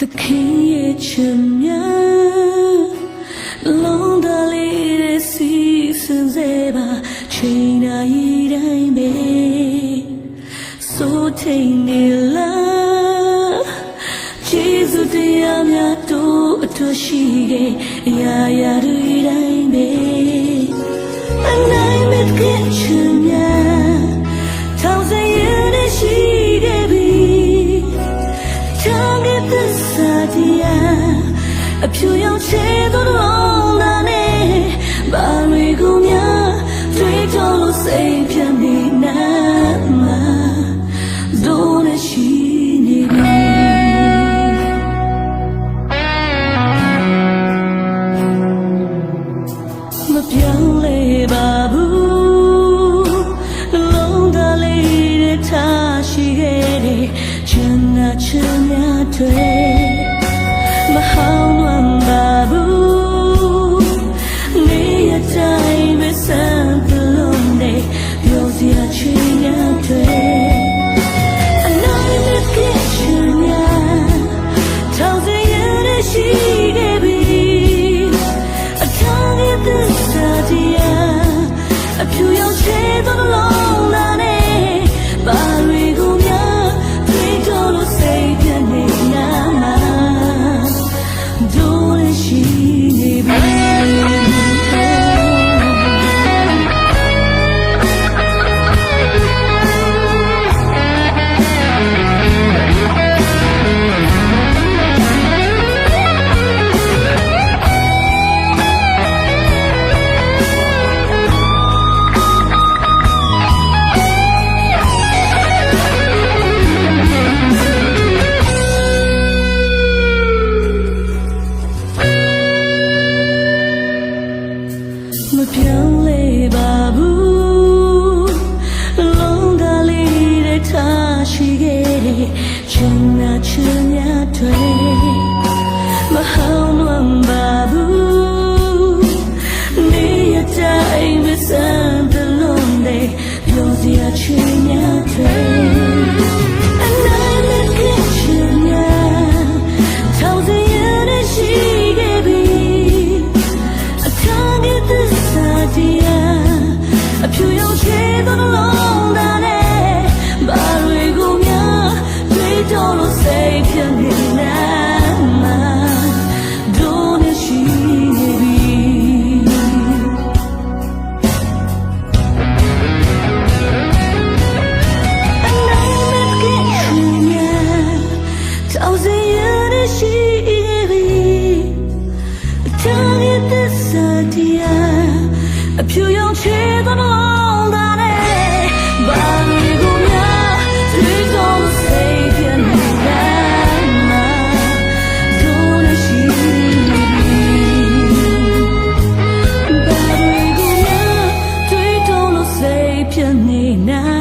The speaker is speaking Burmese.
သခင်ရဲ့ချစ်မြတ်လုံးတလေးရဲ့စီစင်စေပါချိန်တိုင်းတိုင်းပဲဆိုထိန်နေလားကျေးဇူးတရားများတို့အထူးရှိခဲ့အရာရာတွေတိုင်းပဲအနိုင်မဲ့ခင်ချ အဖြူရောင်ချေသောလုံးလာနေဘာတွေကိုများတွေ့တော်လို့စိတ်ပြတ်နေနာမှာဒိုးနဲ့ရှိနေပြီမပြောင်းလဲပါဘူးလုံးသားလေးတွေထားရှိခဲ့တဲ့ချမ်းသာချမ်းသာတွေ မဟော မပြောင်းလဲပါဘူးလုံးသားလေးတွေထားရှိခဲ့တဲ့ချမ်းသာချမ်းသာတွေမဟော live alone. final.